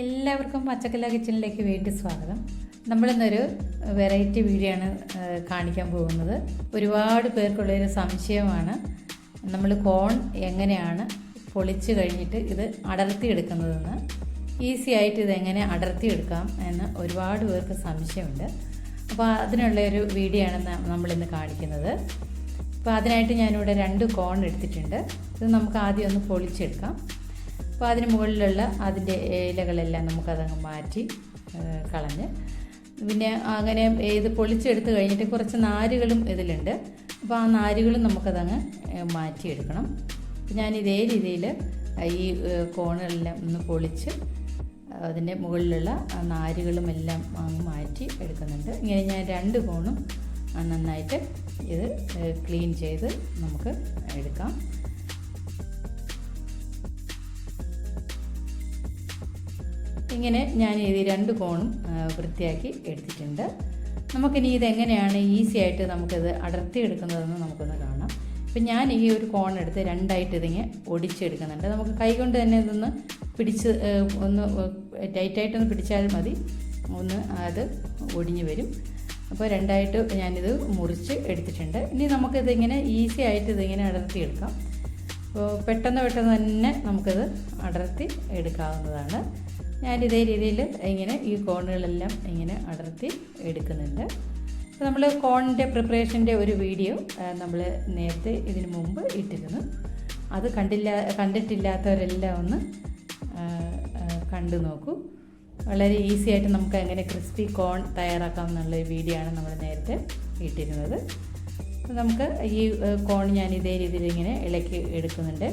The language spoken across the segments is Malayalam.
എല്ലാവർക്കും പച്ചക്കല കിച്ചണിലേക്ക് വീണ്ടും സ്വാഗതം. നമ്മളിന്നൊരു വെറൈറ്റി വീഡിയോ ആണ് കാണിക്കാൻ പോകുന്നത്. ഒരുപാട് പേർക്കുള്ളൊരു സംശയമാണ്. നമ്മൾ കോൺ എങ്ങനെയാണ് പൊളിച്ച് കഴിഞ്ഞിട്ട് ഇത് അടർത്തിയെടുക്കുന്നതെന്ന് ഈസി ആയിട്ട് ഇത് എങ്ങനെ അടർത്തിയെടുക്കാം എന്ന് ഒരുപാട് പേർക്ക് സംശയമുണ്ട്. അപ്പോൾ അതിനുള്ള ഒരു വീഡിയോ ആണ് നമ്മളിന്ന് കാണിക്കുന്നത്. അപ്പോൾ അതിനായിട്ട് ഞാനിവിടെ രണ്ട് കോൺ എടുത്തിട്ടുണ്ട്. ഇത് നമുക്ക് ആദ്യം ഒന്ന് പൊളിച്ചെടുക്കാം. അപ്പോൾ അതിന് മുകളിലുള്ള അതിന്റെ ഇലകളെല്ലാം നമുക്കതങ്ങ് മാറ്റി കളഞ്ഞ്. പിന്നെ അങ്ങനെ ഇത് പൊളിച്ചെടുത്ത് കഴിഞ്ഞിട്ട് കുറച്ച് നാരുകളും ഇതിലുണ്ട്. അപ്പോൾ ആ നാരുകളും നമുക്കതങ്ങ് മാറ്റിയെടുക്കണം. ഞാൻ ഇതേ രീതിയിൽ ഈ കോണുകളെല്ലാം ഒന്ന് പൊളിച്ച് അതിന്റെ മുകളിലുള്ള നാരുകളും എല്ലാം മാറ്റി എടുക്കുന്നുണ്ട്. ഇങ്ങനെ ഞാൻ രണ്ട് കോണും നന്നായിട്ട് ഇത് ക്ലീൻ ചെയ്ത് നമുക്ക് എടുക്കാം. ഇങ്ങനെ ഞാൻ ഈ രണ്ട് കോണും വൃത്തിയാക്കി എടുത്തിട്ടുണ്ട്. നമുക്കിനി ഇതെങ്ങനെയാണ് ഈസി ആയിട്ട് നമുക്കിത് അടർത്തിയെടുക്കുന്നതെന്ന് നമുക്കൊന്ന് കാണാം. ഇപ്പം ഞാൻ ഈ ഒരു കോൺ എടുത്ത് രണ്ടായിട്ട് ഇതിങ്ങനെ ഒടിച്ചെടുക്കുന്നുണ്ട്. നമുക്ക് കൈകൊണ്ട് തന്നെ ഇതൊന്ന് പിടിച്ച് ഒന്ന് ടൈറ്റായിട്ടൊന്ന് പിടിച്ചാൽ മതി. ഒന്ന് അത് ഒടിഞ്ഞു വരും. അപ്പോൾ രണ്ടായിട്ട് ഞാനിത് മുറിച്ച് എടുത്തിട്ടുണ്ട്. ഇനി നമുക്കിതിങ്ങനെ ഈസി ആയിട്ട് ഇതിങ്ങനെ അടർത്തിയെടുക്കാം. അപ്പോൾ പെട്ടെന്ന് പെട്ടെന്ന് തന്നെ നമുക്കത് അടർത്തി എടുക്കാവുന്നതാണ്. ഞാൻ ഇതേ രീതിയിൽ ഇങ്ങനെ ഈ കോണുകളെല്ലാം ഇങ്ങനെ അടർത്തി എടുക്കുന്നുണ്ട്. നമ്മൾ കോണിന്റെ പ്രിപ്പറേഷന്റെ ഒരു വീഡിയോ നമ്മൾ നേരത്തെ ഇതിനു മുമ്പ് ഇട്ടിരുന്നു. അത് കണ്ടില്ല കണ്ടിട്ടില്ലാത്തവരെല്ലാം ഒന്ന് കണ്ടു നോക്കൂ. വളരെ ഈസി ആയിട്ട് നമുക്ക് എങ്ങനെ ക്രിസ്പി കോൺ തയ്യാറാക്കാം എന്നുള്ളൊരു വീഡിയോ ആണ് നമ്മൾ നേരത്തെ ഇട്ടിരുന്നത്. നമുക്ക് ഈ കോൺ ഞാൻ ഇതേ രീതിയിൽ ഇങ്ങനെ ഇളക്കി എടുക്കുന്നുണ്ട്.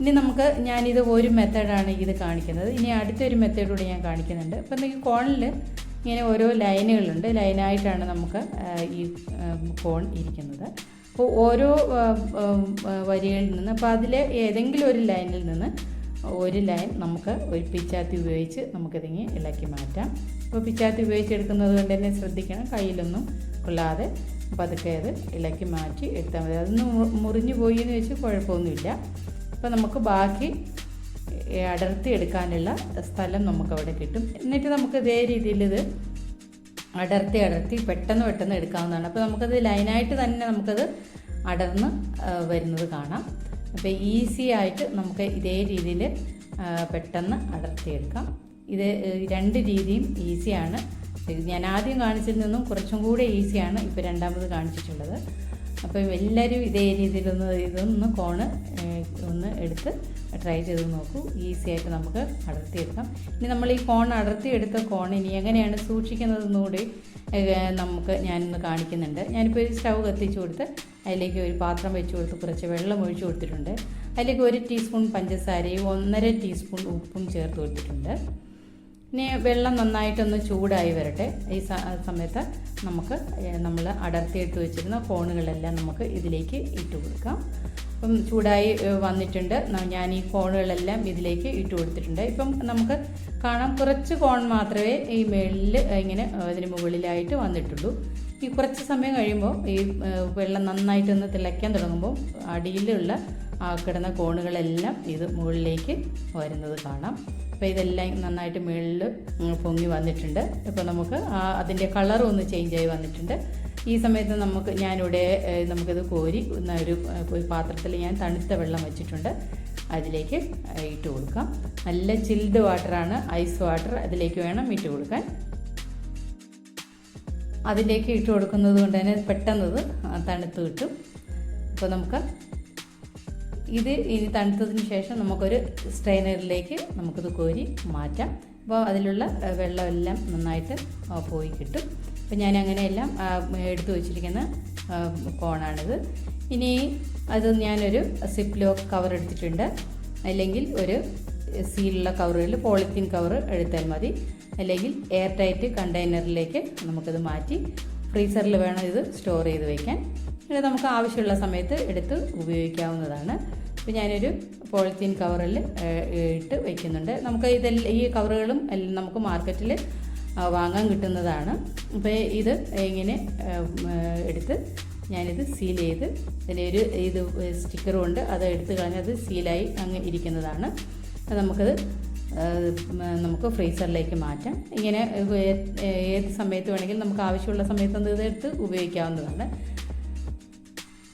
ഇനി നമുക്ക് ഞാനിത് ഒരു മെത്തേഡാണ് ഇത് കാണിക്കുന്നത്. ഇനി അടുത്തൊരു മെത്തേഡൂടെ ഞാൻ കാണിക്കുന്നുണ്ട്. അപ്പം നിങ്ങൾക്ക് കോണിൽ ഇങ്ങനെ ഓരോ ലൈനുകളുണ്ട്. ലൈനായിട്ടാണ് നമുക്ക് ഈ കോൺ ഇരിക്കുന്നത്. അപ്പോൾ ഓരോ വരികളിൽ നിന്ന് അപ്പോൾ അതിൽ ഏതെങ്കിലും ഒരു ലൈനിൽ നിന്ന് ഒരു ലൈൻ നമുക്ക് ഒരു പിച്ചാത്തി ഉപയോഗിച്ച് നമുക്കിതിങ്ങനെ ഇളക്കി മാറ്റാം. അപ്പോൾ പിച്ചാത്തി ഉപയോഗിച്ച് എടുക്കുന്നത് കൊണ്ട് തന്നെ ശ്രദ്ധിക്കണം. കയ്യിലൊന്നും കൊള്ളാതെ പതുക്കെ അത് ഇളക്കി മാറ്റി എടുത്താൽ മതി. അതൊന്ന് മുറിഞ്ഞു പോയി എന്ന് വെച്ച് കുഴപ്പമൊന്നുമില്ല. അപ്പോൾ നമുക്ക് ബാക്കി അടർത്തി എടുക്കാനുള്ള സ്ഥലം നമുക്കവിടെ കിട്ടും. എന്നിട്ട് നമുക്ക് ഇതേ രീതിയിൽ ഇത് അടർത്തി അടർത്തി പെട്ടെന്ന് പെട്ടെന്ന് എടുക്കാവുന്നതാണ്. അപ്പോൾ നമുക്കത് ലൈനായിട്ട് തന്നെ നമുക്കത് അടർന്ന് വരുന്നത് കാണാം. അപ്പോൾ ഈസി ആയിട്ട് നമുക്ക് ഇതേ രീതിയിൽ പെട്ടെന്ന് അടർത്തിയെടുക്കാം ഇത് രണ്ട് രീതിയും ഈസിയാണ്. ഞാൻ ആദ്യം കാണിച്ചതിൽ നിന്നും കുറച്ചും കൂടെ ഈസിയാണ് ഇപ്പോൾ രണ്ടാമത് കാണിച്ചിട്ടുള്ളത്. അപ്പോൾ എല്ലാവരും ഇതേ രീതിയിലൊന്ന് ഇതൊന്ന് കോണ് ഒന്ന് എടുത്ത് ട്രൈ ചെയ്ത് നോക്കൂ. ഈസി ആയിട്ട് നമുക്ക് അടർത്തിയെടുക്കാം. ഇനി നമ്മൾ ഈ കോൺ അടർത്തിയെടുത്ത കോൺ ഇനി എങ്ങനെയാണ് സൂക്ഷിക്കുന്നതെന്നുകൂടി കൂടി നമുക്ക് ഞാനൊന്ന് കാണിക്കുന്നുണ്ട്. ഞാനിപ്പോൾ ഒരു സ്റ്റൗ കത്തിച്ച് കൊടുത്ത് അതിലേക്ക് ഒരു പാത്രം വെച്ച് കൊടുത്ത് കുറച്ച് വെള്ളം ഒഴിച്ചു കൊടുത്തിട്ടുണ്ട്. അതിലേക്ക് ഒരു ടീസ്പൂൺ പഞ്ചസാരയും ഒന്നര ടീസ്പൂൺ ഉപ്പും ചേർത്ത് കൊടുത്തിട്ടുണ്ട്. ഇനി വെള്ളം നന്നായിട്ടൊന്ന് ചൂടായി വരട്ടെ. ഈ സമയത്ത് നമുക്ക് നമ്മൾ അടർത്തിയിട്ട് വെച്ചിരുന്ന ഫോണുകളെല്ലാം നമുക്ക് ഇതിലേക്ക് ഇട്ട് കൊടുക്കാം. അപ്പം ചൂടായി വന്നിട്ടുണ്ട്. ഞാൻ ഈ ഫോണുകളെല്ലാം ഇതിലേക്ക് ഇട്ട് കൊടുത്തിട്ടുണ്ട്. ഇപ്പം നമുക്ക് കാണാം കുറച്ച് കോൺ മാത്രമേ ഈ മേളിൽ ഇങ്ങനെ അതിന് മുകളിലായിട്ട് വന്നിട്ടുള്ളൂ. ഈ കുറച്ച് സമയം കഴിയുമ്പോൾ ഈ വെള്ളം നന്നായിട്ടൊന്ന് തിളയ്ക്കാൻ തുടങ്ങുമ്പോൾ അടിയിലുള്ള ആ കിടന്ന കോണുകളെല്ലാം ഇത് മുകളിലേക്ക് വരുന്നത് കാണാം. അപ്പോൾ ഇതെല്ലാം നന്നായിട്ട് മുകളിൽ പൊങ്ങി വന്നിട്ടുണ്ട്. ഇപ്പോൾ നമുക്ക് അതിന്റെ കളറും ഒന്ന് ചേഞ്ച് ആയി വന്നിട്ടുണ്ട്. ഈ സമയത്ത് നമുക്ക് ഞാനിവിടെ നമുക്കിത് കോരി ഒരു ഒരു പാത്രത്തിൽ ഞാൻ തണുത്ത വെള്ളം വെച്ചിട്ടുണ്ട്. അതിലേക്ക് ഇട്ട് കൊടുക്കാം. നല്ല ചിൽഡ് വാട്ടറാണ് ഐസ് വാട്ടർ അതിലേക്ക് വേണം ഇട്ട് കൊടുക്കാൻ. അതിലേക്ക് ഇട്ട് കൊടുക്കുന്നത് കൊണ്ട് തന്നെ പെട്ടെന്ന് ഇത് തണുത്ത് കിട്ടും. അപ്പോൾ നമുക്ക് ഇത് ഇനി തണുത്തതിന് ശേഷം നമുക്കൊരു സ്ട്രെയിനറിലേക്ക് നമുക്കിത് കോരി മാറ്റാം. അപ്പോൾ അതിലുള്ള വെള്ളമെല്ലാം നന്നായിട്ട് പോയി കിട്ടും. അപ്പോൾ ഞാൻ അങ്ങനെയെല്ലാം എടുത്തു വച്ചിരിക്കുന്ന കോണാണിത്. ഇനി അത് ഞാനൊരു സിപ്പ് ലോക്ക് കവർ എടുത്തിട്ടുണ്ട്. അല്ലെങ്കിൽ ഒരു സീലുള്ള കവറുകളിൽ പോളിത്തീൻ കവർ എടുത്താൽ മതി. അല്ലെങ്കിൽ എയർ ടൈറ്റ് കണ്ടെയ്നറിലേക്ക് നമുക്കത് മാറ്റി ഫ്രീസറിൽ വേണം ഇത് സ്റ്റോർ ചെയ്ത് വയ്ക്കാൻ ഇത് നമുക്ക് ആവശ്യമുള്ള സമയത്ത് എടുത്ത് ഉപയോഗിക്കാവുന്നതാണ്. ഇപ്പോൾ ഞാനൊരു പോളിത്തീൻ കവറിൽ ഇട്ട് വയ്ക്കുന്നുണ്ട് നമുക്ക് ഇതെല്ലാം ഈ കവറുകളും എല്ലാം നമുക്ക് മാർക്കറ്റിൽ വാങ്ങാൻ കിട്ടുന്നതാണ്. അപ്പോൾ ഇത് ഇങ്ങനെ എടുത്ത് ഞാനിത് സീൽ ചെയ്ത് ഇതിലൊരു ഇത് സ്റ്റിക്കറും ഉണ്ട്. അത് എടുത്ത് അത് സീലായി അങ്ങ് ഇരിക്കുന്നതാണ്. നമുക്കത് നമുക്ക് ഫ്രീസറിലേക്ക് മാറ്റാം. ഇങ്ങനെ ഏത് സമയത്ത് വേണമെങ്കിലും നമുക്ക് ആവശ്യമുള്ള സമയത്ത് ഇത് എടുത്ത് ഉപയോഗിക്കാവുന്നതാണ്.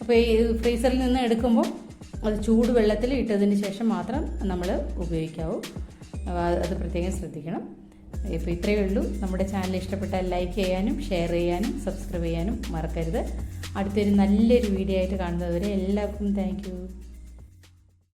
അപ്പോൾ ഈ ഫ്രീസറിൽ നിന്ന് എടുക്കുമ്പോൾ അത് ചൂട് വെള്ളത്തിൽ ഇട്ടതിന് ശേഷം മാത്രം നമ്മൾ ഉപയോഗിക്കാവൂ. അത് അത് പ്രത്യേകം ശ്രദ്ധിക്കണം. ഇപ്പോൾ ഇത്രയേ ഉള്ളൂ. നമ്മുടെ ചാനൽ ഇഷ്ടപ്പെട്ടാൽ ലൈക്ക് ചെയ്യാനും ഷെയർ ചെയ്യാനും സബ്സ്ക്രൈബ് ചെയ്യാനും മറക്കരുത്. അടുത്തൊരു നല്ലൊരു വീഡിയോ ആയിട്ട് കാണുന്നതുവരെ എല്ലാവർക്കും താങ്ക്